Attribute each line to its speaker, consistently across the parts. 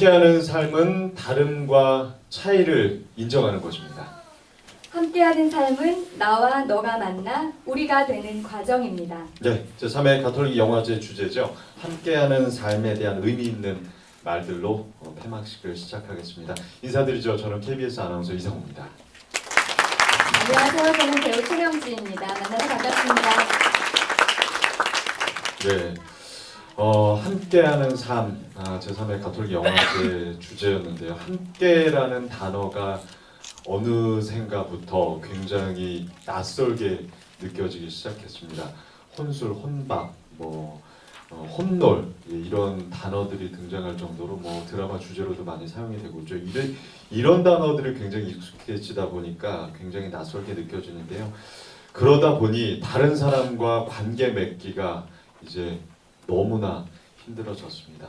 Speaker 1: 함께하는 삶은 다름과 차이를 인정하는 것입니다.
Speaker 2: 함께하는 삶은 나와 너가 만나 우리가 되는 과정입니다.
Speaker 1: 네, 제3회 가톨릭 영화제 주제죠. 함께하는 삶에 대한 의미 있는 말들로 어, 폐막식을 시작하겠습니다. 인사드리죠. 저는 KBS 아나운서 이성우입니다.
Speaker 2: 안녕하세요. 저는 배우 최명지입니다. 만나서 반갑습니다.
Speaker 1: 네, 어, 함께하는 삶, 아, 제3회 가톨릭 영화제 주제였는데요. 함께라는 단어가 어느샌가부터 굉장히 낯설게 느껴지기 시작했습니다. 혼술, 혼밥, 뭐 어, 혼놀 예, 이런 단어들이 등장할 정도로 뭐 드라마 주제로도 많이 사용이 되고 있죠. 이런 이런 단어들이 굉장히 익숙해지다 보니까 굉장히 낯설게 느껴지는데요. 그러다 보니 다른 사람과 관계 맺기가 이제 너무나 힘들어졌습니다.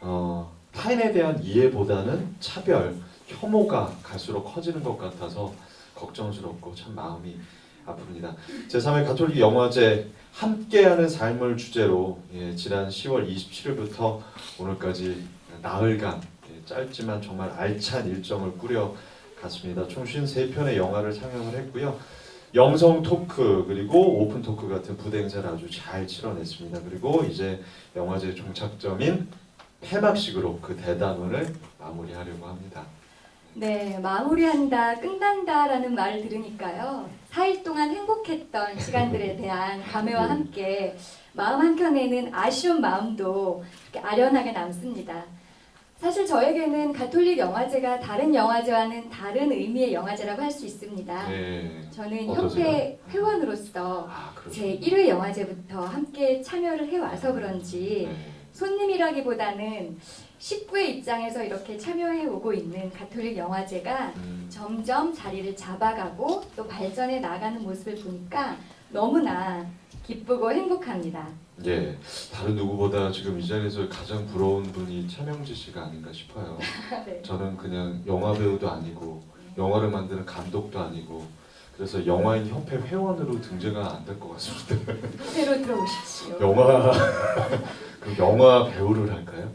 Speaker 1: 어, 타인에 대한 이해보다는 차별, 혐오가 갈수록 커지는 것 같아서 걱정스럽고 참 마음이 아픕니다. 제3회 가톨릭 영화제 함께하는 삶을 주제로 예, 지난 10월 27일부터 오늘까지 나흘간 예, 짧지만 정말 알찬 일정을 꾸려 갔습니다. 총 53편의 영화를 상영을 했고요. 영성 토크 그리고 오픈 토크 같은 부대 행사를 아주 잘 치러냈습니다. 그리고 이제 영화제 종착점인 폐막식으로 그 대담을 마무리하려고 합니다.
Speaker 2: 네, 마무리한다, 끝난다라는 말을 들으니까요. 4일 동안 행복했던 시간들에 대한 감회와 함께 마음 한켠에는 아쉬운 마음도 이렇게 아련하게 남습니다. 사실 저에게는 가톨릭 영화제가 다른 영화제와는 다른 의미의 영화제라고 할 수 있습니다.
Speaker 1: 네.
Speaker 2: 저는
Speaker 1: 어떠세요?
Speaker 2: 협회 회원으로서
Speaker 1: 아.
Speaker 2: 제 1회 영화제부터 함께 참여를 해와서 그런지
Speaker 1: 네.
Speaker 2: 손님이라기보다는 식구의 입장에서 이렇게 참여해 오고 있는 가톨릭 영화제가
Speaker 1: 음,
Speaker 2: 점점 자리를 잡아가고 또 발전해 나가는 모습을 보니까 너무나 기쁘고 행복합니다.
Speaker 1: 예, 다른 누구보다 지금 이 자리에서 가장 부러운 분이 차명지 씨가 아닌가 싶어요.
Speaker 2: 네.
Speaker 1: 저는 그냥 영화 배우도 아니고 영화를 만드는 감독도 아니고 그래서 영화인 협회 회원으로 등재가 안 될 것 같습니다.
Speaker 2: 새로 들어오십시오.
Speaker 1: 영화 그 영화 배우를 할까요?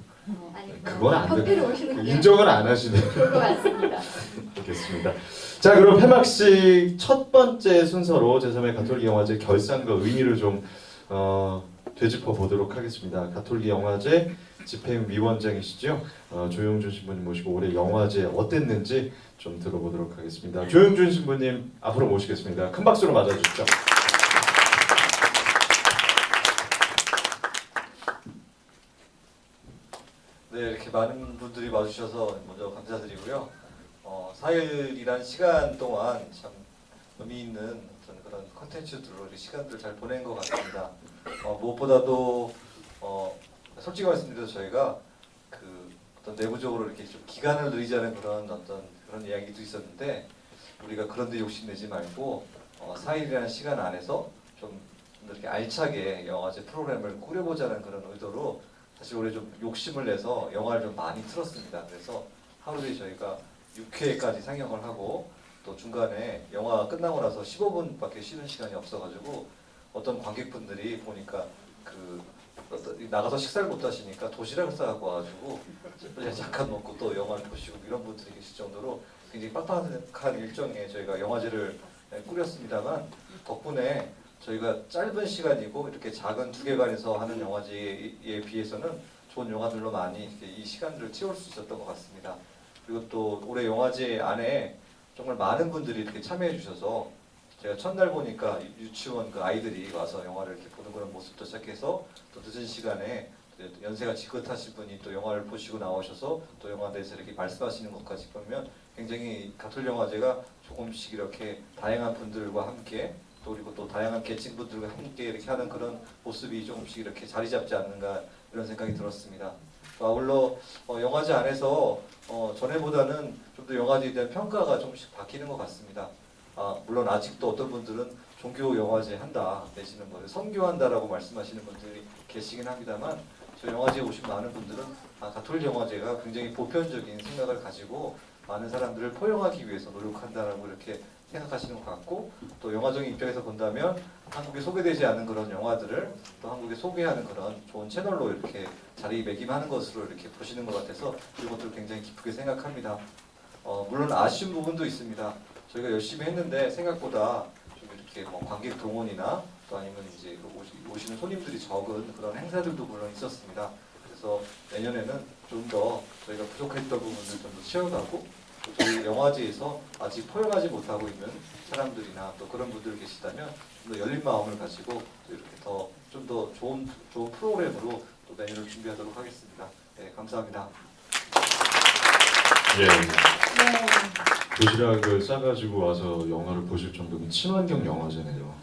Speaker 1: 그건 안
Speaker 2: 협회로 오시는 게
Speaker 1: 인정을 안 하시네요.
Speaker 2: 좋을 것 같습니다.
Speaker 1: 알겠습니다. 자, 그럼 폐막식 첫 번째 순서로 제3회 가톨릭 영화제 결산과 의미를 좀 어, 되짚어 보도록 하겠습니다. 가톨릭 영화제 집행위원장이시죠? 어, 조영준 신부님 모시고 올해 영화제 어땠는지 좀 들어보도록 하겠습니다. 조영준 신부님 앞으로 모시겠습니다. 큰 박수로 맞아주시죠.
Speaker 3: 네, 이렇게 많은 분들이 와주셔서 먼저 감사드리고요. 어, 4일이란 시간 동안 참 의미 있는 어떤 그런 컨텐츠들로 이 시간들을 잘 보낸 것 같습니다. 어, 무엇보다도 어, 솔직히 말씀드려서 저희가 그 어떤 내부적으로 이렇게 좀 기간을 늘리자는 그런 어떤 그런 이야기도 있었는데 우리가 그런데 욕심내지 말고 어, 4일이라는 시간 안에서 좀 이렇게 알차게 영화제 프로그램을 꾸려보자는 그런 의도로 사실 올해 좀 욕심을 내서 영화를 좀 많이 틀었습니다. 그래서 하루에 저희가 6회까지 상영을 하고 또 중간에 영화 끝나고 나서 15분밖에 쉬는 시간이 없어가지고 어떤 관객분들이 보니까 그 나가서 식사를 못 하시니까 도시락을 싸갖고 와가지고 잠깐 먹고 또 영화를 보시고 이런 분들이 계실 정도로 굉장히 빡빡한 일정에 저희가 영화제를 꾸렸습니다만 덕분에 저희가 짧은 시간이고 이렇게 작은 두 개관에서 하는 영화제에 비해서는 좋은 영화들로 많이 이 시간들을 채울 수 있었던 것 같습니다. 그리고 또 올해 영화제 안에 정말 많은 분들이 이렇게 참여해 주셔서 제가 첫날 보니까 유치원 그 아이들이 와서 영화를 이렇게 보는 그런 모습도 시작해서 또 늦은 시간에 또 연세가 지긋하신 분이 또 영화를 보시고 나오셔서 또 영화에 대해서 이렇게 말씀하시는 것까지 보면 굉장히 가톨 영화제가 조금씩 이렇게 다양한 분들과 함께 또 그리고 또 다양한 계층 분들과 함께 이렇게 하는 그런 모습이 조금씩 이렇게 자리 잡지 않는가 이런 생각이 들었습니다. 또 아울러 어, 영화제 안에서 어, 전에보다는 좀 더 영화제에 대한 평가가 조금씩 바뀌는 것 같습니다. 아, 물론 아직도 어떤 분들은 종교 영화제 한다 내지는 뭐 선교한다라고 말씀하시는 분들이 계시긴 합니다만 저 영화제에 오신 많은 분들은 아, 가톨릭 영화제가 굉장히 보편적인 생각을 가지고 많은 사람들을 포용하기 위해서 노력한다라고 이렇게 생각하시는 것 같고 또 영화적인 입장에서 본다면 한국에 소개되지 않은 그런 영화들을 또 한국에 소개하는 그런 좋은 채널로 이렇게 자리매김하는 것으로 이렇게 보시는 것 같아서 이것도 굉장히 기쁘게 생각합니다. 어, 물론 아쉬운 부분도 있습니다. 저희가 열심히 했는데 생각보다 좀 이렇게 뭐 관객 동원이나 또 아니면 이제 오시- 오시는 손님들이 적은 그런 행사들도 물론 있었습니다. 그래서 내년에는 좀 더 저희가 부족했던 부분을 좀 더 채워가고 또 저희 영화제에서 아직 포용하지 못하고 있는 사람들이나 또 그런 분들 계시다면 좀더 열린 마음을 가지고 또 이렇게 더 좀 더 좋은 좋은 프로그램으로 또 내년을 준비하도록 하겠습니다. 네, 감사합니다.
Speaker 1: 예.
Speaker 2: 네.
Speaker 1: 도시락을 싸가지고 와서 영화를 보실 정도면 친환경 영화제네요.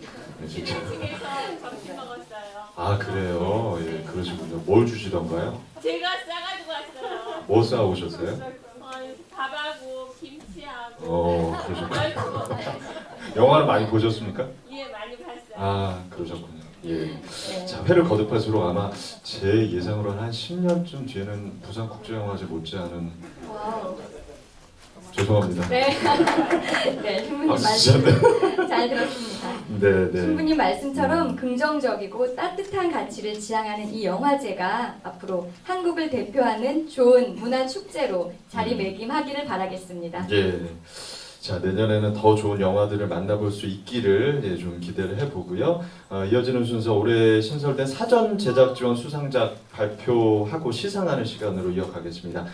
Speaker 1: 네, 진짜.
Speaker 4: 점심 먹었어요.
Speaker 1: 아 그래요? 예, 그러시군요. 뭘 주시던가요?
Speaker 4: 제가 싸가지고 왔어요.
Speaker 1: 뭐 싸오셨어요?
Speaker 4: 어,
Speaker 1: 그러셨군요. 영화를 많이 보셨습니까?
Speaker 4: 예 많이 봤어요.
Speaker 1: 아, 그러셨군요. 예.
Speaker 2: 네.
Speaker 1: 자, 회를 거듭할수록 아마 제 예상으로는 한 10년쯤 뒤에는 부산국제영화제 못지않은
Speaker 2: 와우.
Speaker 1: 죄송합니다.
Speaker 2: 네. 네, 신부님
Speaker 1: 아,
Speaker 2: 말씀. 잘 들었습니다.
Speaker 1: 네, 네.
Speaker 2: 신부님 말씀처럼 긍정적이고 따뜻한 가치를 지향하는 이 영화제가 앞으로 한국을 대표하는 좋은 문화 축제로 자리매김하기를 바라겠습니다.
Speaker 1: 예. 자 내년에는 더 좋은 영화들을 만나볼 수 있기를 예, 좀 기대를 해보고요. 어, 이어지는 순서 올해 신설된 사전 제작 지원 수상작 발표하고 시상하는 시간으로 이어가겠습니다.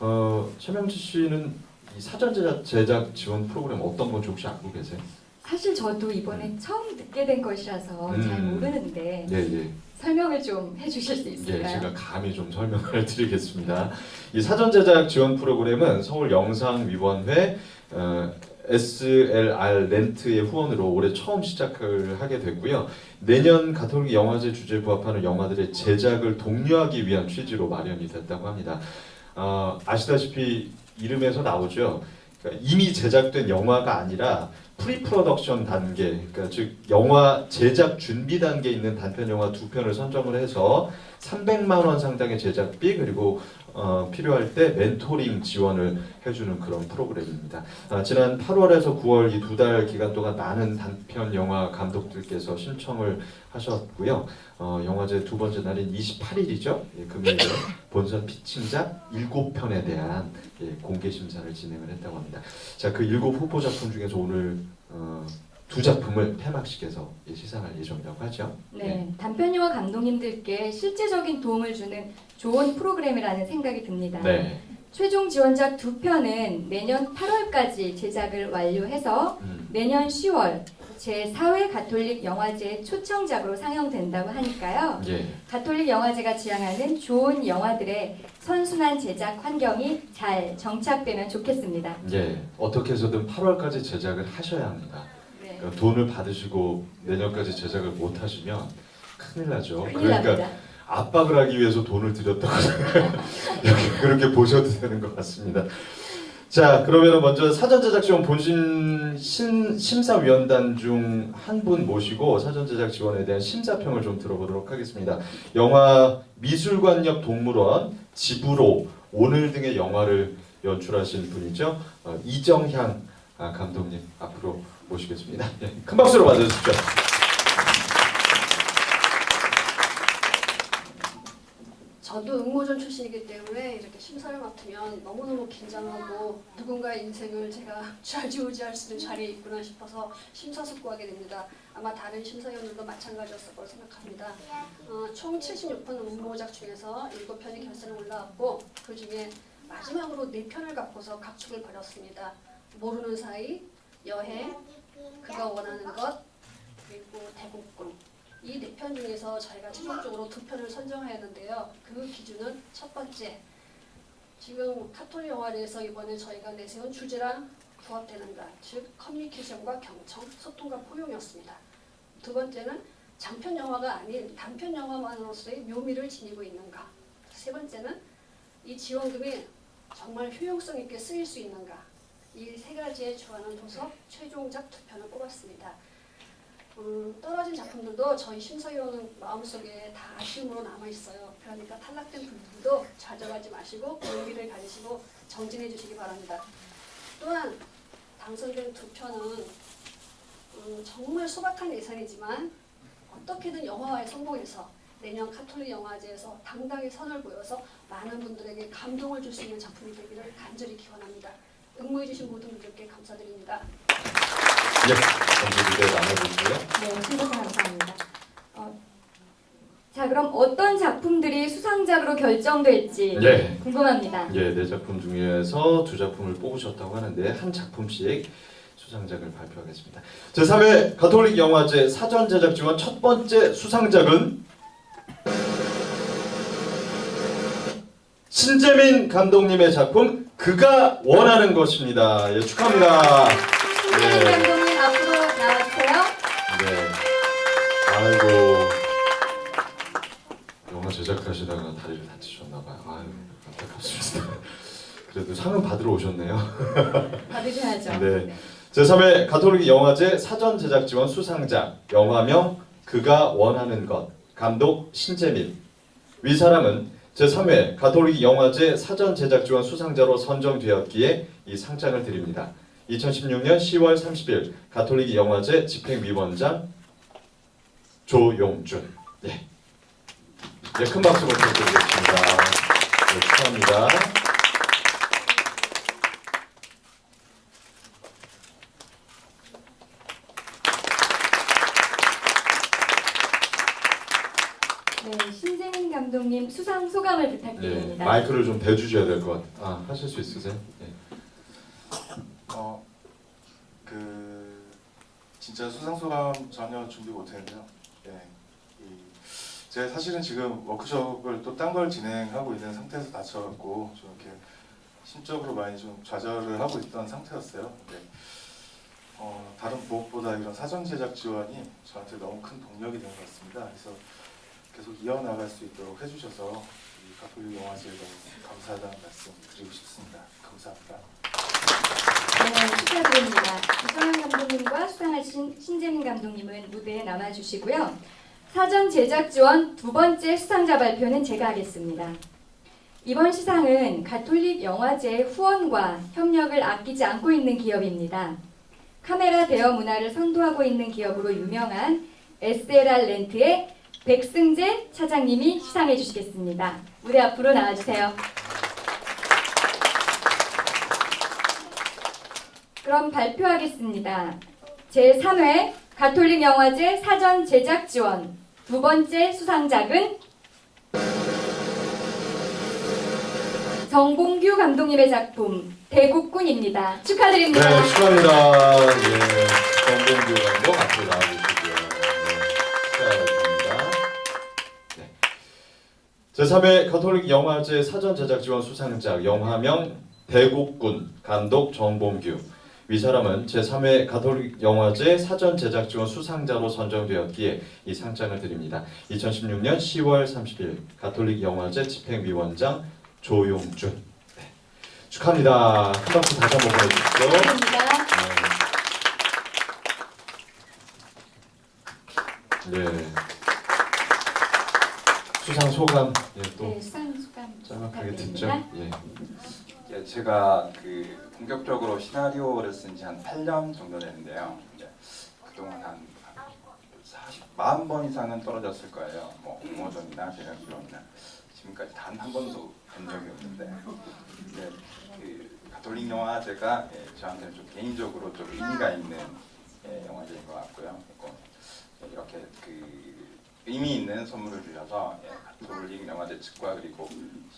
Speaker 1: 어, 최명지 씨는 이 사전 제작, 제작 지원 프로그램 어떤 건지 혹시 알고 계세요?
Speaker 2: 사실 저도 이번에 처음 듣게 된 것이라서 잘
Speaker 1: 음.
Speaker 2: 모르는데
Speaker 1: 예, 예.
Speaker 2: 설명을 좀 해주실 수
Speaker 1: 예,
Speaker 2: 있을까요?
Speaker 1: 제가 감히 좀 설명을 드리겠습니다. 이 사전 제작 지원 프로그램은 서울 영상위원회 어, SLR 렌트의 후원으로 올해 처음 시작을 하게 됐고요. 내년 가톨릭 영화제 주제에 부합하는 영화들의 제작을 독려하기 위한 취지로 마련이 됐다고 합니다. 어, 아시다시피 이름에서 나오죠. 그러니까 이미 제작된 영화가 아니라 프리 프로덕션 단계, 그러니까 즉 영화 제작 준비 단계에 있는 단편 영화 두 편을 선정을 해서 300만 원 상당의 제작비 그리고 어, 필요할 때 멘토링 지원을 해주는 그런 프로그램입니다. 아, 지난 8월에서 9월 이 두 달 기간 동안 많은 단편 영화 감독들께서 신청을 하셨고요. 어, 영화제 두 번째 날인 28일이죠. 예, 금요일에 본선 피칭작 7편에 대한 예, 공개 심사를 진행을 했다고 합니다. 자, 그 일곱 후보 작품 중에서 오늘 어, 두 작품을 폐막식에서 예, 시상할 예정이라고 하죠.
Speaker 2: 네, 단편 영화 감독님들께 실제적인 도움을 주는 좋은 프로그램이라는 생각이 듭니다.
Speaker 1: 네.
Speaker 2: 최종 지원작 두 편은 내년 8월까지 제작을 완료해서
Speaker 1: 음,
Speaker 2: 내년 10월 제4회 가톨릭 영화제 초청작으로 상영된다고 하니까요.
Speaker 1: 예.
Speaker 2: 가톨릭 영화제가 지향하는 좋은 영화들의 선순환 제작 환경이 잘 정착되면 좋겠습니다.
Speaker 1: 예. 어떻게 해서든 8월까지 제작을 하셔야 합니다.
Speaker 2: 네.
Speaker 1: 그러니까 돈을 받으시고 내년까지 제작을 못 하시면 큰일 나죠.
Speaker 2: 큰일
Speaker 1: 그러니까
Speaker 2: 납니다.
Speaker 1: 압박을 하기 위해서 돈을 들였다고 그렇게 보셔도 되는 것 같습니다. 자, 그러면 먼저 사전 제작 지원 본심 심, 심사위원단 중 한 분 모시고 사전 제작 지원에 대한 심사평을 좀 들어보도록 하겠습니다. 영화 미술관 옆 동물원, 집으로 오늘 등의 영화를 연출하신 분이죠. 어, 이정향 아, 감독님 앞으로 모시겠습니다. 예, 큰 박수로 맞아주십시오.
Speaker 5: 저도 응모전 출신이기 때문에 이렇게 심사를 맡으면 너무너무 긴장하고 누군가의 인생을 제가 좌지우지할 수 있는 자리에 있구나 싶어서 심사숙고하게 됩니다. 아마 다른 심사위원들도 마찬가지였을 거로 생각합니다. 어, 총 76편 응모작 중에서 7편이 결선에 올라왔고 그 중에 마지막으로 4편을 갖고서 각축을 벌였습니다. 모르는 사이, 여행, 그가 원하는 것, 그리고 대국궁 이 네 편 중에서 저희가 최종적으로 두 편을 선정해야 하는데요. 그 기준은 첫 번째, 지금 카톨릭 영화제에서 이번에 저희가 내세운 주제랑 부합되는가, 즉 커뮤니케이션과 경청, 소통과 포용이었습니다. 두 번째는 장편 영화가 아닌 단편 영화만으로서의 묘미를 지니고 있는가. 세 번째는 이 지원금이 정말 효용성 있게 쓰일 수 있는가. 이세 가지에 주안을 둬서 최종작 두 편을 뽑았습니다. 음, 떨어진 작품들도 저희 심사위원은 마음속에 다 아쉬움으로 남아 있어요. 그러니까 탈락된 분들도 좌절하지 마시고 용기를 가지시고 정진해 주시기 바랍니다. 또한 당선된 두 편은 음, 정말 소박한 예산이지만 어떻게든 영화화에 성공해서 내년 카톨릭 영화제에서 당당히 선을 보여서 많은 분들에게 감동을 줄 수 있는 작품이 되기를 간절히 기원합니다. 응모해 주신 모든 분들께 감사드립니다.
Speaker 1: 예, 먼저 무대 나눠주시고요.
Speaker 2: 네, 신고서 감사합니다. 어, 자, 그럼 어떤 작품들이 수상작으로 결정될지
Speaker 1: 예.
Speaker 2: 궁금합니다.
Speaker 1: 예, 네 작품 중에서 두 작품을 뽑으셨다고 하는데 한 작품씩 수상작을 발표하겠습니다. 제3회 가톨릭 영화제 사전 제작 지원 첫 번째 수상작은 신재민 감독님의 작품 그가 원하는 것입니다. 예, 축하합니다.
Speaker 2: 신재민
Speaker 1: 네.
Speaker 2: 감독님 앞으로 나와주세요.
Speaker 1: 네. 아이고 영화 제작하시다가 다리를 다치셨나 봐요. 아유 안타깝습니다. 그래도 상은 받으러 오셨네요.
Speaker 2: 받으셔야죠.
Speaker 1: 네. 제3회 가톨릭 영화제 사전 제작 지원 수상작 영화명 그가 원하는 것 감독 신재민 위 사람은 제3회 가톨릭 영화제 사전 제작 지원 수상자로 선정되었기에 이 상장을 드립니다. 2016년 10월 30일 가톨릭 영화제 집행위원장 조용준 예. 예, 큰 박수 부탁드리겠습니다. 네, 축하합니다.
Speaker 2: 네, 신재민 감독님 수상 소감을
Speaker 1: 네,
Speaker 2: 부탁드립니다.
Speaker 1: 마이크를 좀 대주셔야 될 것 같아요. 아, 하실 수 있으세요? 네.
Speaker 6: 어, 그 진짜 수상 소감 전혀 준비 못했는데요. 예, 이, 제가 사실은 지금 워크숍을 또 딴 걸 진행하고 있는 상태에서 다쳐갖고 좀 이렇게 심적으로 많이 좀 좌절을 하고 있던 상태였어요. 근데 어, 다른 무엇보다 이런 사전 제작 지원이 저한테 너무 큰 동력이 된 것 같습니다. 그래서 계속 이어나갈 수 있도록 해주셔서 이 가톨릭 영화제에 감사하다는 말씀 드리고 싶습니다. 감사합니다.
Speaker 2: 네, 축하드립니다. 이성현 감독님과 수상하신 신재민 감독님은 무대에 남아주시고요. 사전 제작 지원 두 번째 수상자 발표는 제가 하겠습니다. 이번 시상은 가톨릭 영화제 후원과 협력을 아끼지 않고 있는 기업입니다. 카메라 대여 문화를 선도하고 있는 기업으로 유명한 SLR 렌트의 백승재 차장님이 시상해 주시겠습니다. 무대 앞으로 나와주세요. 그럼 발표하겠습니다. 제3회 가톨릭 영화제 사전 제작 지원 두 번째 수상작은 정봉규 감독님의 작품 대국군입니다. 축하드립니다.
Speaker 1: 네, 축하합니다. 예, 정봉규 감독 앞으로 제3회 가톨릭 영화제 사전 제작 지원 수상작 영화명 대국군 감독 정봉규 위사람은 제3회 가톨릭 영화제 사전 제작 지원 수상자로 선정되었기에 이 상장을 드립니다. 2016년 10월 30일 가톨릭 영화제 집행위원장 조용준 네. 축하합니다. 큰 박수 다시 한번 보내주십시오.
Speaker 2: 축하드립니다.
Speaker 1: 네. 네. 수상 소감 예, 또
Speaker 2: 네, 수상 소감
Speaker 1: 짤막하게 듣죠.
Speaker 2: 부탁드립니다.
Speaker 1: 예.
Speaker 7: 예, 제가 그 본격적으로 시나리오를 쓴 지 한 8년 정도 되는데요. 이제 그동안 한 40, 40번 이상은 떨어졌을 거예요. 뭐 공모전이나 수련이나 지금까지 단 한 번도 본 적이 없는데 이제 그 가톨릭 영화제가 예, 저한테는 좀 개인적으로 좀 의미가 있는 예, 영화제인 것 같고요. 그리고 이렇게 그 의미 있는 선물을 주셔서 예, 가톨릭 영화제 측과 그리고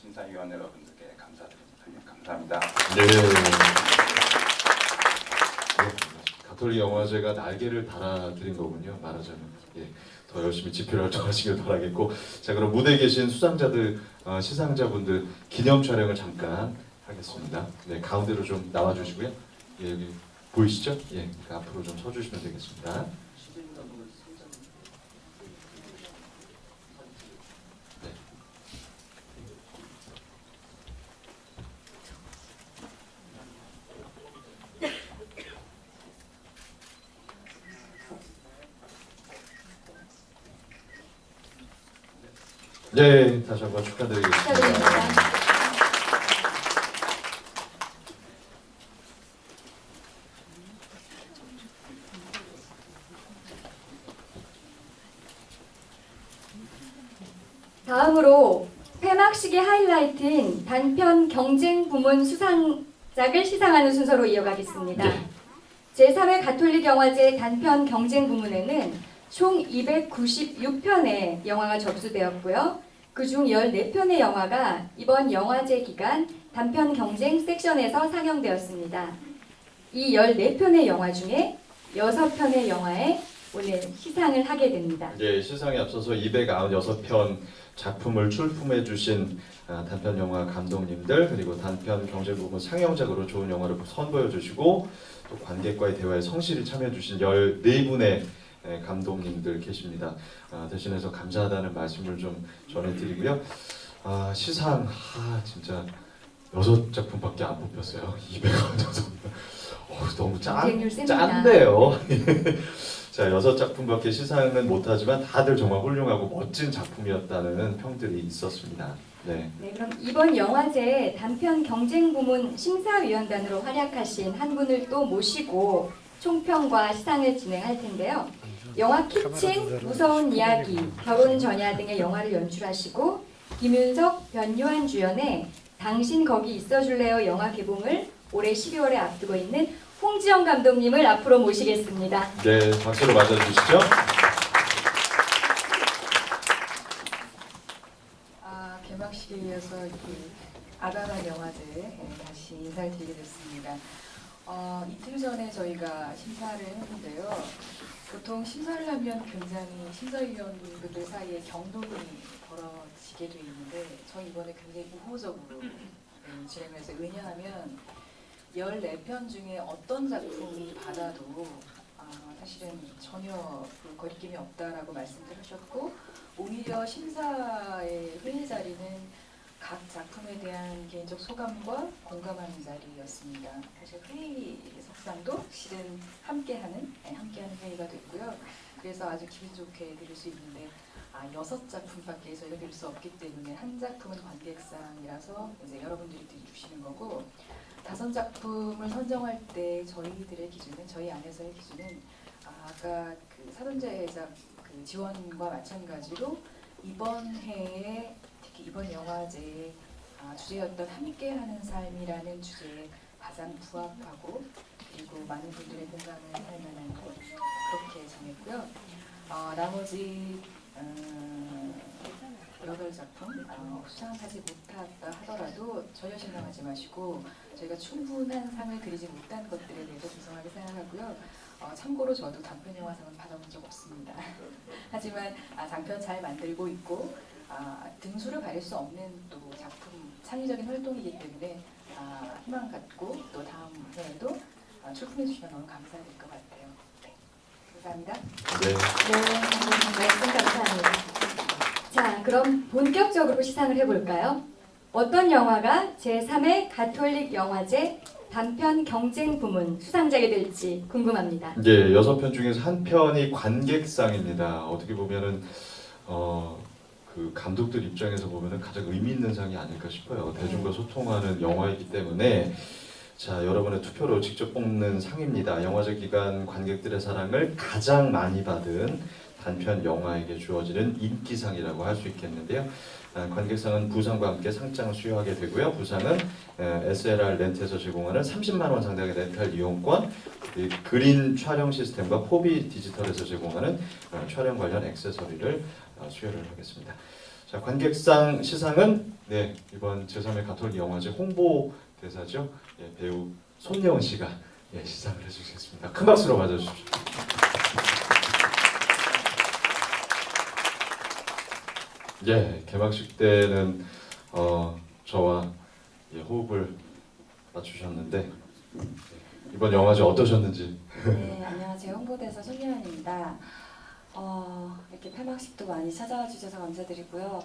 Speaker 7: 심사위원 여러분들께 감사드립니다. 예, 감사합니다.
Speaker 1: 네. 네. 가톨릭 영화제가 날개를 달아드린 거군요. 말하자면 예. 더 열심히 집필 활동하시길 바라겠고 자 그럼 무대에 계신 수상자들 어, 시상자분들 기념 촬영을 잠깐 하겠습니다. 네 가운데로 좀 나와주시고요. 예, 여기 보이시죠? 예, 그 앞으로 좀 서주시면 되겠습니다. 네, 다시 한번 축하드리겠습니다.
Speaker 2: 축하드립니다. 다음으로 폐막식의 하이라이트인 단편 경쟁 부문 수상작을 시상하는 순서로 이어가겠습니다.
Speaker 1: 네.
Speaker 2: 제3회 가톨릭 영화제 단편 경쟁 부문에는 총 296편의 영화가 접수되었고요. 그중 14편의 영화가 이번 영화제 기간 단편 경쟁 섹션에서 상영되었습니다. 이 14편의 영화 중에 6편의 영화에 오늘 시상을 하게 됩니다.
Speaker 1: 예, 시상에 앞서서 296편 작품을 출품해 주신 아, 단편 영화 감독님들 그리고 단편 경제 부분 상영작으로 좋은 영화를 선보여 주시고 또 관객과의 대화에 성실히 참여해 주신 14분의 감독님들 계십니다. 아, 대신해서 감사하다는 말씀을 좀 전해드리고요. 아, 시상 아, 진짜 여섯 작품밖에 안 뽑혔어요. 296편. 어, 너무 짠. 짠데요. 자 여섯 작품밖에 시상은 못하지만 다들 정말 훌륭하고 멋진 작품이었다는 평들이 있었습니다. 네.
Speaker 2: 네, 그럼 이번 영화제 단편 경쟁 부문 심사위원단으로 활약하신 한 분을 또 모시고 총평과 시상을 진행할 텐데요. 영화 키친, 무서운 이야기, 결혼 전야 등의 영화를 연출하시고 김윤석, 변요한 주연의 당신 거기 있어줄래요 영화 개봉을 올해 12월에 앞두고 있는 홍지영 감독님을 앞으로 모시겠습니다.
Speaker 1: 네, 박수로 맞아주시죠.
Speaker 8: 아, 개막식에 이어서 이렇게 아담한 영화제 예, 다시 인사를 드리게 됐습니다. 어, 이틀 전에 저희가 심사를 했는데요. 보통 심사를 하면 굉장히 심사위원분들 사이에 경동이 벌어지게 돼 있는데 저 이번에 굉장히 우호적으로 예, 진행을 해서 왜냐하면 14편 중에 어떤 작품이 받아도 아, 사실은 전혀 그 거리낌이 없다라고 말씀들 하셨고 오히려 심사의 회의 자리는 각 작품에 대한 개인적 소감과 공감하는 자리였습니다. 사실 회의 석상도 실은 함께하는 네, 함께하는 회의가 됐고요. 그래서 아주 기분 좋게 드릴 수 있는데 아, 여섯 작품밖에 저희가 드릴 수 없기 때문에 한 작품은 관객상이라서 이제 여러분들이 주시는 거고 다섯 작품을 선정할 때 저희들의 기준은 저희 안에서의 기준은 아, 아까 그 사돈제작 그 지원과 마찬가지로 이번 해에 이번 영화제의 아, 주제였던 함께하는 삶이라는 주제에 가장 부합하고 그리고 많은 분들의 공감을 할 만한 것 그렇게 정했고요. 어, 나머지 음, 여덟 작품 어, 수상하지 못했다 하더라도 전혀 실망하지 마시고 저희가 충분한 상을 드리지 못한 것들에 대해서 죄송하게 생각하고요. 어, 참고로 저도 단편 영화상은 받아본 적 없습니다. 하지만 아, 장편 잘 만들고 있고 아, 등수를 가릴 수 없는 또 작품 창의적인 활동이기 때문에 아, 희망 갖고 또 다음 해에도 아, 출품해 주시면 너무 감사할 것 같아요. 네. 감사합니다.
Speaker 1: 네.
Speaker 2: 네, 말씀 감사합니다. 자, 그럼 본격적으로 시상을 해볼까요? 어떤 영화가 제3회 가톨릭 영화제 단편 경쟁 부문 수상작이 될지 궁금합니다.
Speaker 1: 예, 여섯 편 중에서 한 편이 관객상입니다. 어떻게 보면은 어, 그 감독들 입장에서 보면은 가장 의미 있는 상이 아닐까 싶어요. 대중과 소통하는 영화이기 때문에 자 여러분의 투표로 직접 뽑는 상입니다. 영화제 기간 관객들의 사랑을 가장 많이 받은 단편 영화에게 주어지는 인기상이라고 할 수 있겠는데요. 아, 관객상은 부상과 함께 상장을 수여하게 되고요. 부상은 에, SLR 렌트에서 제공하는 30만 원 상당의 렌탈 이용권, 이 그린 촬영 시스템과 포비 디지털에서 제공하는 어, 촬영 관련 액세서리를 어, 수여를 하겠습니다. 자 관객상 시상은 네 이번 제3회 가톨릭 영화제 홍보 대사죠. 예, 배우 손예원 씨가 예, 시상을 해주시겠습니다. 큰 박수로 맞아주십시오. 예, 개막식 때는 어, 저와 예, 호흡을 맞추셨는데 예, 이번 영화제 어떠셨는지
Speaker 8: 네, 안녕하세요. 홍보대사 손예원입니다. 어, 이렇게 폐막식도 많이 찾아와 주셔서 감사드리고요.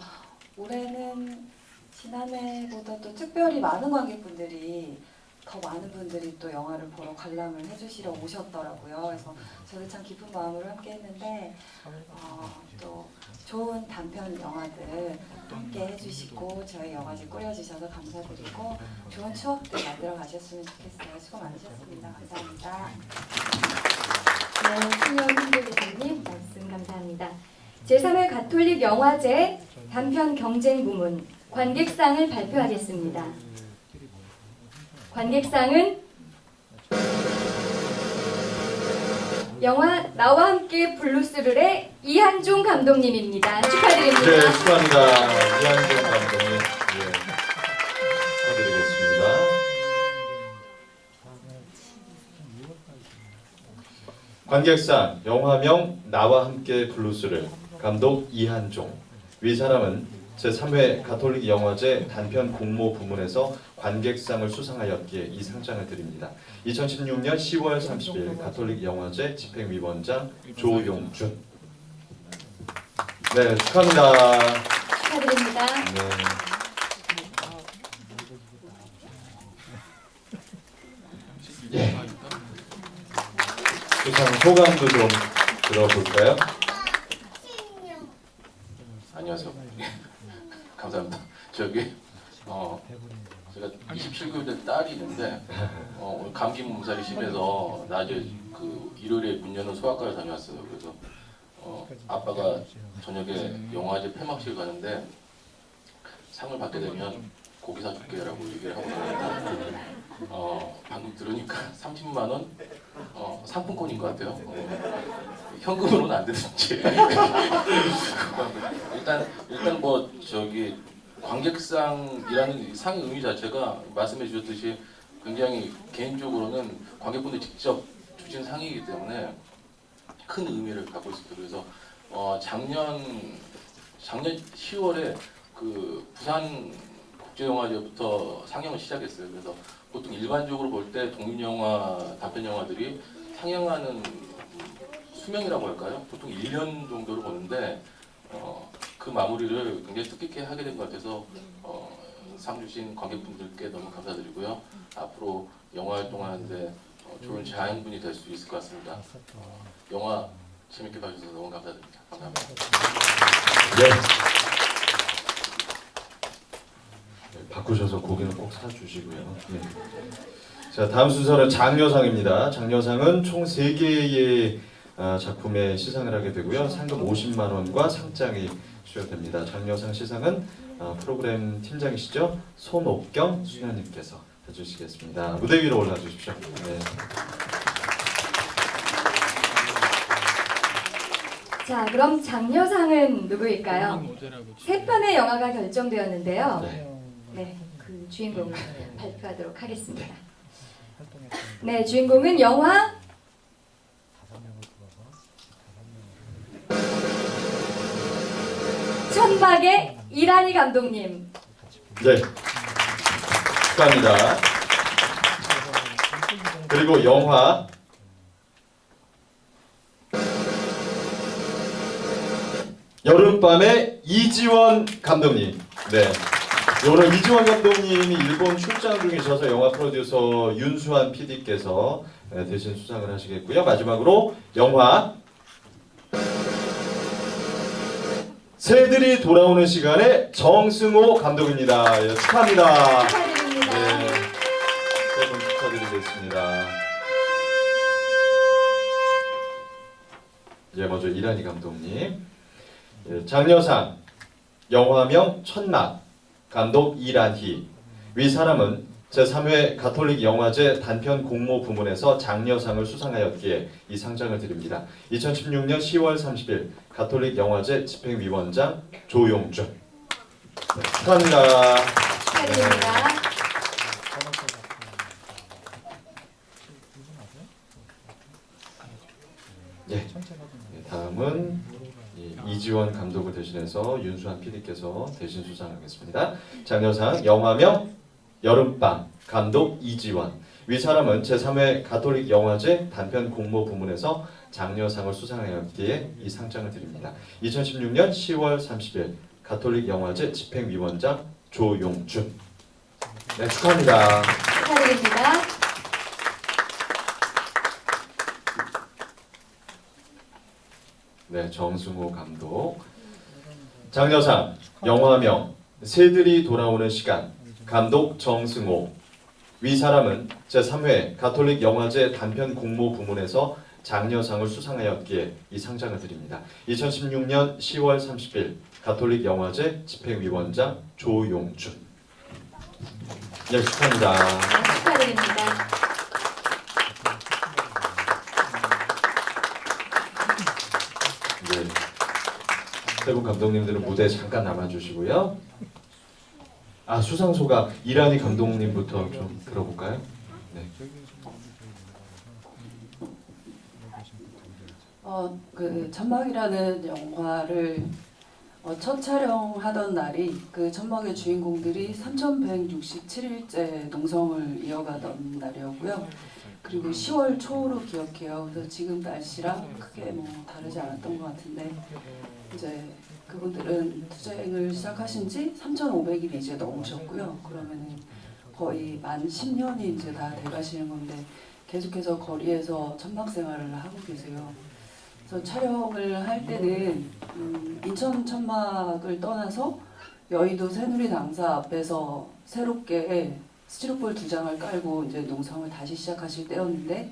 Speaker 8: 올해는 지난해보다 또 특별히 많은 관객분들이 더 많은 분들이 또 영화를 보러 관람을 해주시러 오셨더라고요. 그래서 저도 참 기쁜 마음으로 함께 했는데 어, 또 좋은 단편 영화들 함께 해주시고 저희 영화제 꾸려주셔서 감사드리고 좋은 추억들 만들어 가셨으면 좋겠어요. 수고 많으셨습니다. 감사합니다.
Speaker 2: 네, 신영 홍보대사님 말씀 감사합니다. 제3회 가톨릭 영화제 단편 경쟁 부문 관객상을 발표하겠습니다. 관객상은 영화 나와 함께 블루스를의 이한종 감독님입니다. 축하드립니다.
Speaker 1: 네, 축하합니다. 이한종 감독님. 관객상 영화명 나와 함께 블루스를 감독 이한종 위 사람은 제3회 가톨릭 영화제 단편 공모 부문에서 관객상을 수상하였기에 이 상장을 드립니다. 2016년 10월 30일 가톨릭 영화제 집행위원장 조용준 네 축하합니다.
Speaker 2: 축하드립니다.
Speaker 1: 네. 예. 수상 소감도 좀 들어볼까요?
Speaker 9: 안녕하세요. 감사합니다. 저기 어 제가 27개월 딸이 있는데 어, 감기 몸살이 심해서 낮에 그 일요일에 문 여는 소아과에 다녀왔어요. 그래서 어, 아빠가 저녁에 영화제 폐막식 가는데 상을 받게 되면 고기 사줄게라고 얘기를 하고 다녔는데 어, 방금 들으니까 30만 원 어, 상품권인 것 같아요. 어, 현금으로는 안 되는지. 일단 일단 뭐 저기 관객상이라는 이 상의 의미 자체가 말씀해 주셨듯이 굉장히 개인적으로는 관객분들 직접 주신 상이기 때문에 큰 의미를 갖고 있습니다. 그래서 어 작년 작년 10월에 그 부산 국제영화제부터 상영을 시작했어요. 그래서 보통 일반적으로 볼 때 독립 영화 단편 영화들이 상영하는 수명이라고 할까요? 보통 1년 정도로 보는데 어, 그 마무리를 굉장히 뜻깊게 하게 된 것 같아서 어, 상 주신 관객분들께 너무 감사드리고요. 앞으로 영화 활동하는데 어, 좋은 자양분이 될 수 있을 것 같습니다. 어, 영화 재밌게 봐주셔서 너무 감사드립니다. 감사합니다.
Speaker 1: 네. 네, 바꾸셔서 고기는 꼭 사주시고요. 네. 자 다음 순서는 장려상입니다. 장려상은 총 3개의 아, 작품에 시상을 하게 되고요. 상금 50만 원과 상장이 수여됩니다. 장려상 시상은 아, 프로그램 팀장이시죠? 손옥경 수녀님께서 해주시겠습니다. 무대 위로 올라 주십시오. 네.
Speaker 2: 자, 그럼 장려상은 누구일까요? 세 편의 영화가 결정되었는데요.
Speaker 1: 네.
Speaker 2: 네, 그 주인공을 발표하도록 하겠습니다. 네, 주인공은 영화 천박의 이란희 감독님.
Speaker 1: 네. 축하합니다. 그리고 영화 여름밤의 이지원 감독님. 네. 오늘 이지원 감독님이 일본 출장 중이셔서 영화 프로듀서 윤수환 PD께서 대신 수상을 하시겠고요. 마지막으로 영화 새들이 돌아오는 시간에 정승호 감독입니다. 예, 축하합니다.
Speaker 2: 축하드립니다.
Speaker 1: 네, 세분 축하드리겠습니다. 예, 먼저 이란희 감독님. 예, 장려상 영화명 첫낙 감독 이란희 위 사람은 제3회 가톨릭 영화제 단편 공모 부문에서 장려상을 수상하였기에 이 상장을 드립니다. 2016년 10월 30일 가톨릭 영화제 집행위원장 조용준 네, 축하합니다.
Speaker 2: 축하드립니다.
Speaker 1: 예. 네, 다음은 이 이지원 감독을 대신해서 윤수환 PD께서 대신 수상하겠습니다. 장려상 영화명 여름밤 감독 이지원 위 사람은 제3회 가톨릭 영화제 단편 공모 부문에서 장려상을 수상하였기에 이 상장을 드립니다. 2016년 10월 30일 가톨릭 영화제 집행위원장 조용준 네 축하합니다.
Speaker 2: 축하드립니다.
Speaker 1: 네, 정승호 감독. 장려상 영화명 새들이 돌아오는 시간 감독 정승호 위 사람은 제3회 가톨릭 영화제 단편 공모 부문에서 장려상을 수상하였기에 이 상장을 드립니다. 2016년 10월 30일 가톨릭 영화제 집행위원장 조용준. 네, 축하합니다.
Speaker 2: 네, 축하드립니다.
Speaker 1: 네. 세분 감독님들은 무대에 잠깐 남아주시고요. 아 수상소가 이란이 감독님부터 좀 들어볼까요? 네.
Speaker 10: 어, 그 천막이라는 영화를 어, 첫 촬영하던 날이 그 천막의 주인공들이 3,167일째 농성을 이어가던 날이었고요. 그리고 10월 초로 기억해요. 그래서 지금 날씨랑 크게 뭐 다르지 않았던 것 같은데 이제 그분들은 투쟁을 시작하신 지 3,500일이 이제 넘으셨고요. 그러면은 거의 만 10년이 이제 다 돼가시는 건데 계속해서 거리에서 천막 생활을 하고 계세요. 그래서 촬영을 할 때는 음, 인천 천막을 떠나서 여의도 새누리 당사 앞에서 새롭게 스티로폴 두 장을 깔고 이제 농성을 다시 시작하실 때였는데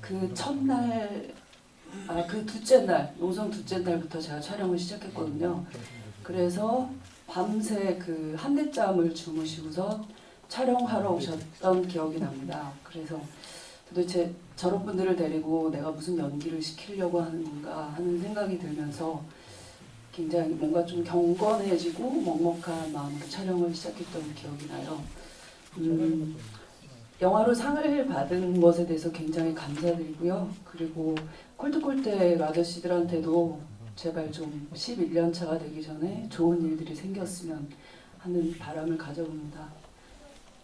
Speaker 10: 그 첫날 아 그 둘째 날 농성 둘째 날부터 제가 촬영을 시작했거든요. 그래서 밤새 그 한 대짬을 주무시고서 촬영하러 오셨던 기억이 납니다. 그래서 도대체 저런 분들을 데리고 내가 무슨 연기를 시키려고 하는 건가 하는 생각이 들면서 굉장히 뭔가 좀 경건해지고 먹먹한 마음으로 촬영을 시작했던 기억이 나요. 음, 영화로 상을 받은 것에 대해서 굉장히 감사드리고요. 그리고 콜트콜텍 아저씨들한테도 제발 좀 11년 차가 되기 전에 좋은 일들이 생겼으면 하는 바람을 가져봅니다.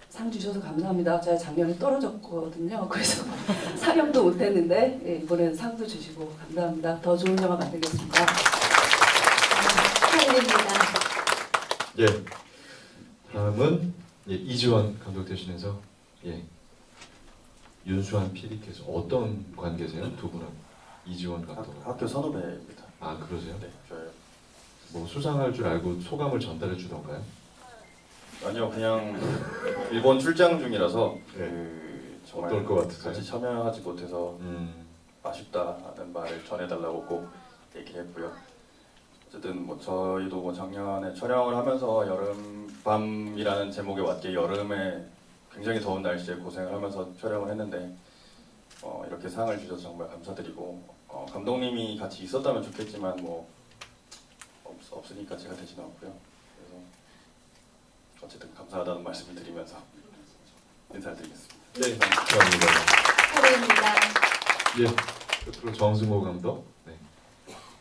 Speaker 10: 상 주셔서 감사합니다. 제가 작년에 떨어졌거든요. 그래서 상영도 못했는데 예, 이번에는 상도 주시고 감사합니다. 더 좋은 영화 만들겠습니다.
Speaker 2: 축하드립니다.
Speaker 1: 예. 다음은 예, 이지원 감독 되시면서 예. 윤수환 PD께서 어떤 관계세요? 두 분은 이지원 감독.
Speaker 6: 학교 선후배입니다.
Speaker 1: 아 그러세요?
Speaker 6: 네, 저요.
Speaker 1: 뭐 수상할 줄 알고 소감을 전달해 주던가요?
Speaker 11: 아니요 그냥 일본 출장 중이라서
Speaker 1: 네.
Speaker 11: 그 정말
Speaker 1: 어떨 것 같으세요?
Speaker 11: 같이 참여하지 못해서
Speaker 1: 음,
Speaker 11: 아쉽다는 말을 전해달라고 꼭 얘기했고요. 어쨌든 뭐 저희도 뭐 작년에 촬영을 하면서 여름밤이라는 제목에 맞게 여름에 굉장히 더운 날씨에 고생을 하면서 촬영을 했는데 어, 이렇게 상을 주셔서 정말 감사드리고 어, 감독님이 같이 있었다면 좋겠지만 뭐 없, 없으니까 제가 되지는 않고요. 그래서 어쨌든 감사하다는 말씀을 드리면서 인사드리겠습니다.
Speaker 1: 네, 감사합니다.
Speaker 2: 축하드립니다.
Speaker 1: 예, 끝으로 정승호 감독.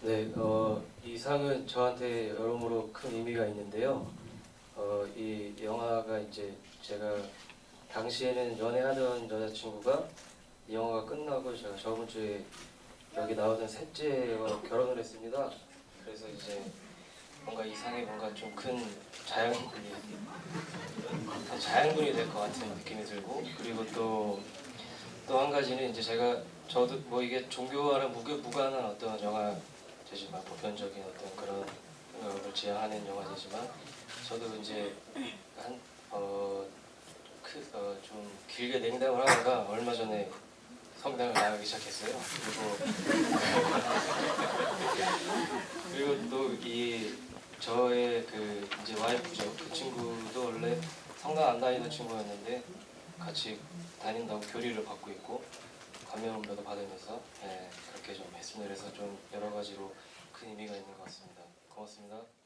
Speaker 1: 네.
Speaker 12: 네, 어, 이 상은 저한테 여러모로 큰 의미가 있는데요. 어, 이 영화가 이제 제가 당시에는 연애하던 여자친구가 이 영화가 끝나고 제가 저번 주에 여기 나오던 셋째와 결혼을 했습니다. 그래서 이제 뭔가 이 상에 뭔가 좀 큰 자양분이 자양분이 될 것 같은 느낌이 들고 그리고 또 또 한 가지는 이제 제가 저도 뭐 이게 종교와는 무관한 어떤 영화 제지만 보편적인 어떤 그런 생각을 지향하는 영화제지만 저도 이제 한어크어좀 길게 냉담을 하다가 얼마 전에 성당을 나가기 시작했어요. 그리고 그리고 또 이 저의 그 이제 와이프죠. 그 친구도 원래 성당 안 다니던 친구였는데 같이 다닌다고 교리를 받고 있고 감명도 받으면서 예, 그렇게 좀 했습니다. 그래서 좀 여러 가지로 큰 의미가 있는 것 같습니다. 고맙습니다.